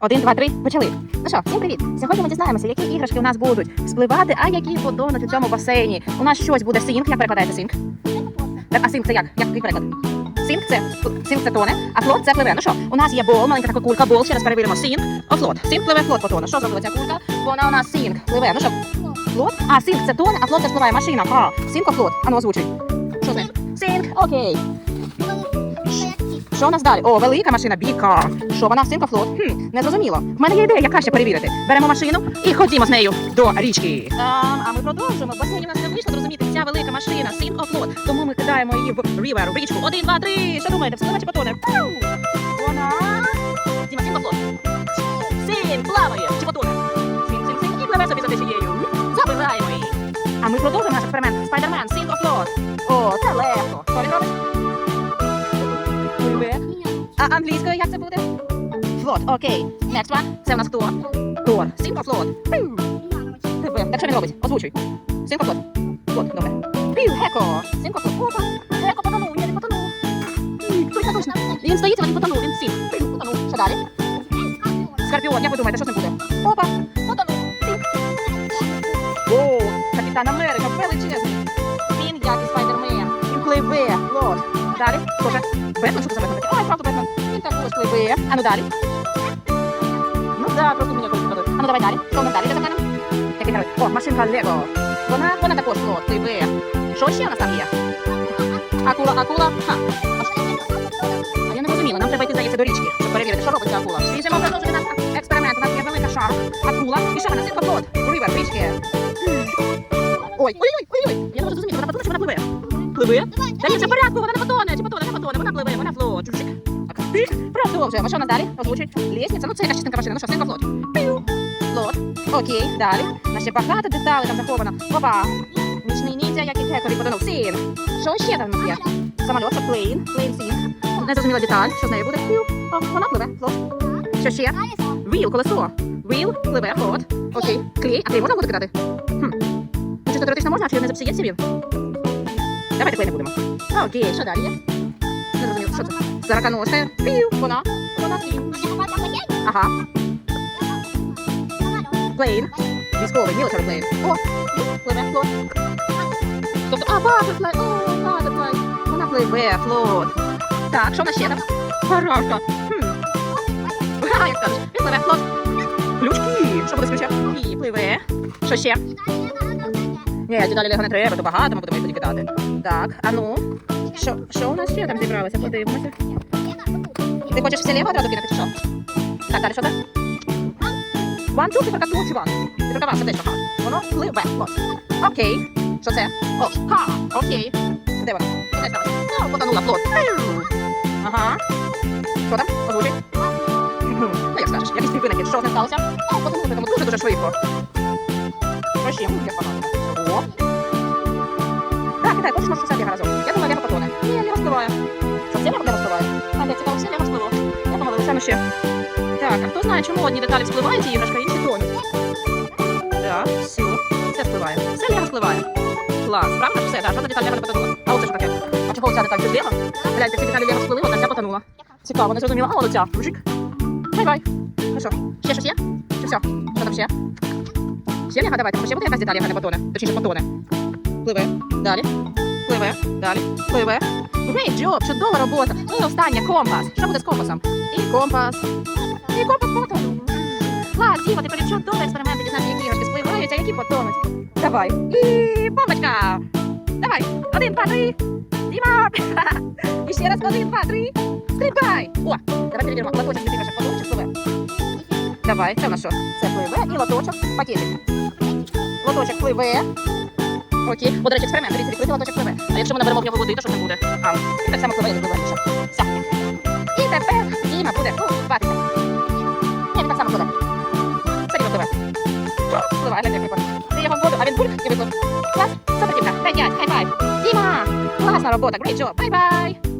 Один, два, три, почали. Ну що, всім привіт! Сьогодні ми дізнаємося, які іграшки у нас будуть спливати, а які потонуть у цьому басейні. У нас щось буде синк. Як перекладається синк? Так, а синк це як? Як який переклад? Синк це синк це тоне, а флот це пливе. Ну що, у нас є бол, маленька така кулька, бол. Ще раз перевіримо. Синк, о флот. Синк пливе, флот потоне. Що зробила ця кулька? Вона у нас синк пливе. Ну що, флот? А синк це тоне, а флот це спливає машина. А, синк, о флот. Ану, озвучуй. Що значить? Синк, окей. Що у нас далі? О, велика машина, біка. Що вона синка флот? Хм, не зрозуміло. В мене є ідея, яка ще перевірити. Беремо машину і ходімо з нею до річки. Там, а ми продовжуємо. В басейні в нас не вийшло зрозуміти ця велика машина, синк флот. Тому ми кидаємо її в рівер, в річку. Один, два, три. Що думаєте, вспливе чи потоне? Вона. Діма, синк флот. Син плаває чи потоне? Син, син, син і пливе собі за течією. Забираємо її. А ми продовжуємо наш експеримент. Спайдермен, синк флот. О, це легко. Що він робить? А англійською як це буде? Флот, окей. Next one. Це у нас хто? Тор. Симпа флот. Тебе. Так що він робить? Озвучуй. Симпа флот. Флот, добре. Пиу, геко. Симпа флот. Опа. Геко потонув, ні, не потонув. Точно, точно. Він стоїть, але не потонув. Він сім. Потонув. Що далі? Скорпіон, як ви думаєте, що з ним буде? Опа. Потонув. О, Капітан Америка, величезний. Далі. Тоже. Бетмен, що це за Бетмен? Ой, правда, Бетмен. Він також пливе. А ну далі. Ну да, просто мені якось подобається. А ну давай далі. Що у нас далі за Бетменом? Який герой? О, машинка Лего. Вона, вона також флот, пливе. Що ще у нас там є? Акула, акула. Ха. А що? А я не розуміла, нам треба йти, здається, до річки, щоб перевірити, що робить ця акула. Біжимо продовжити наш експеримент. У нас є велика шар, акула. І що вона? Синка флот. Рівер, річки. Ой, ой, ой, ой, ой. Я не можу зрозуміти, вона потоне, чи вона пливе? Пливе? Та ні, все в порядку, вона не потоне, Продовжуємо. Що у нас далі? Озвучить. Лісниця, ну це якась частинка машини. Ну що, синка флот. Пиу. Флот. Окей, далі. У нас ще багато деталей там заховано. Опа. Нічний ніндзя, як і гекові потонув. Син. Що ще там є? Самоліт, що плейн. Плейн син. Не зрозуміла деталь. Що з нею буде? Пиу. О, вона пливе. Флот. Що ще? Віл, колесо. Віл, пливе, флот. Окей. Клей. А клей можна буде кидати? Хм. Ну, чисто теоретично можна, а чи не запсується він? Давайте клей не будемо. Окей, що далі є? Не зрозуміло, що це? Сороконожка. Пів. Вона. Вона. Ага. Плейн. Військовий, military plane. О, пливе, флот. Тобто, а, butterfly. О, butterfly. Вона пливе, флот. Так, що в нас ще там? Гаражка. Хм. Ага, як кажеш. Він пливе, флот. Ключки. Що буде з ключа? І пливе. Що ще? Ні, далі Лего не треба, то багато ми будемо їх тоді кидати. Так, а ну. Що, що у нас ще там зібралося? Подивимося. Ти хочеш все Лего одразу кинути, що? Так, далі що там? One, two, циферка two, чи? Циферка one, сердечко, ха. Воно пливе. Окей. Що це? О, ха, окей. Де воно? Де сталося? О, потонула, плот. Ага. Що там? Озвучить. Ну, як скажеш, якийсь твій винахід. Що з ним сталося? О, потонула, тому дуже-дуже швидко. М, Як багато. О. Хочеш, може, все Лего разом? Я думаю, Лего потоне. Ні, Лего спливає. Що, все Лего спливає? А, де, цікаво, все Лего спливо. Я помилилася, ну ще. Так, а хто знає, чому одні деталі спливають, і іграшка, інші тонуть? Так, все, все спливає. Все Лего спливає. Клас, правда? Все, так, жодна деталь Лего не потонула. А оце що таке? А чого ця деталь? Це Гляньте, всі деталі Лего сплили, одна ця потонула. Цікаво, не зрозуміла. А, оця. Мужик. Бай-бай. Ну що, ще щось є? Чи все? Що там ще? Ще Лего? Давайте, ще буде якась деталь, яка не потоне? Точніше, потоне. Пливе. Далі. Пливе. Далі. Пливе. Great job, чудова робота. Ну і останнє, компас. Що буде з компасом? І компас. І компас потонув. Клас, Діма, тепер чудовий експеримент, дізнати, які іграшки спливають, а які потонуть. Давай. І бомбочка. Давай. Один, два, три. Діма. І ще раз один, два, три. Стрибай. О, давай перевіримо. Лоточок від іграшок потонув чи спливе? Давай, це в нас що? Це пливе і лоточок. Пакетик. Лоточок пливе. Окей. О, до речі, експеримент. Дивіться, відкритила, лоточок пливе. А якщо ми наберемо нього води, то що ним буде? А, так само пливе, як пливе. Все. І тепер Діма буде купатися. Ні, він так само пливе. Це Діма пливе. Пливає, глянь, як пливе. Ти його в воду, а він бульк і виплив. Клас. Супер, Дімка. 5, хай-файв. Діма! Класна робота, great job. Бай-бай.